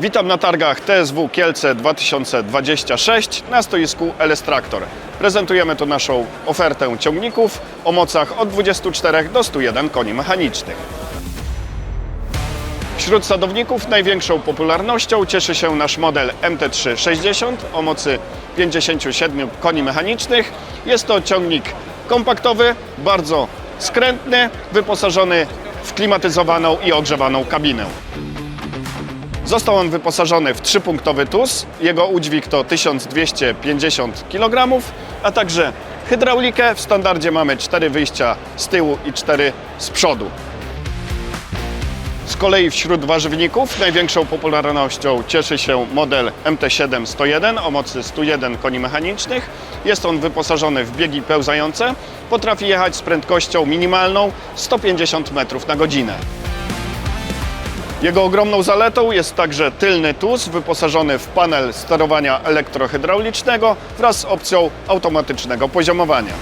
Witam na targach TSW Kielce 2026 na stoisku LS Traktor. Prezentujemy tu naszą ofertę ciągników o mocach od 24 do 101 koni mechanicznych. Wśród sadowników największą popularnością cieszy się nasz model MT360 o mocy 57 koni mechanicznych. Jest to ciągnik kompaktowy, bardzo skrętny, wyposażony w klimatyzowaną i ogrzewaną kabinę. Został on wyposażony w trzypunktowy TUS. Jego udźwig to 1250 kg, a także hydraulikę. W standardzie mamy cztery wyjścia z tyłu i cztery z przodu. Z kolei wśród warzywników największą popularnością cieszy się model MT7 101 o mocy 101 koni mechanicznych. Jest on wyposażony w biegi pełzające. Potrafi jechać z prędkością minimalną 150 metrów na godzinę. Jego ogromną zaletą jest także tylny TUS wyposażony w panel sterowania elektrohydraulicznego wraz z opcją automatycznego poziomowania.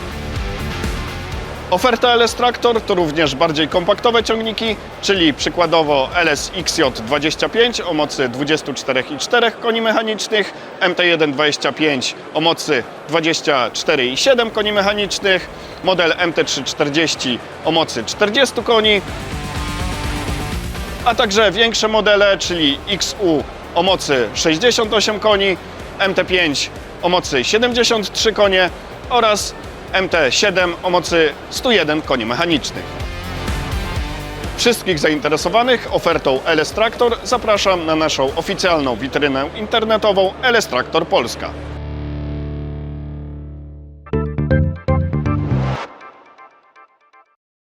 Oferta LS Traktor to również bardziej kompaktowe ciągniki, czyli przykładowo LS XJ25 o mocy 24,4 koni mechanicznych, MT125 o mocy 24,7 koni mechanicznych, model MT340 o mocy 40 koni, a także większe modele, czyli XU o mocy 68 koni, MT5 o mocy 73 konie oraz MT7 o mocy 101 koni mechanicznych. Wszystkich zainteresowanych ofertą LS Traktor zapraszam na naszą oficjalną witrynę internetową LS Traktor Polska.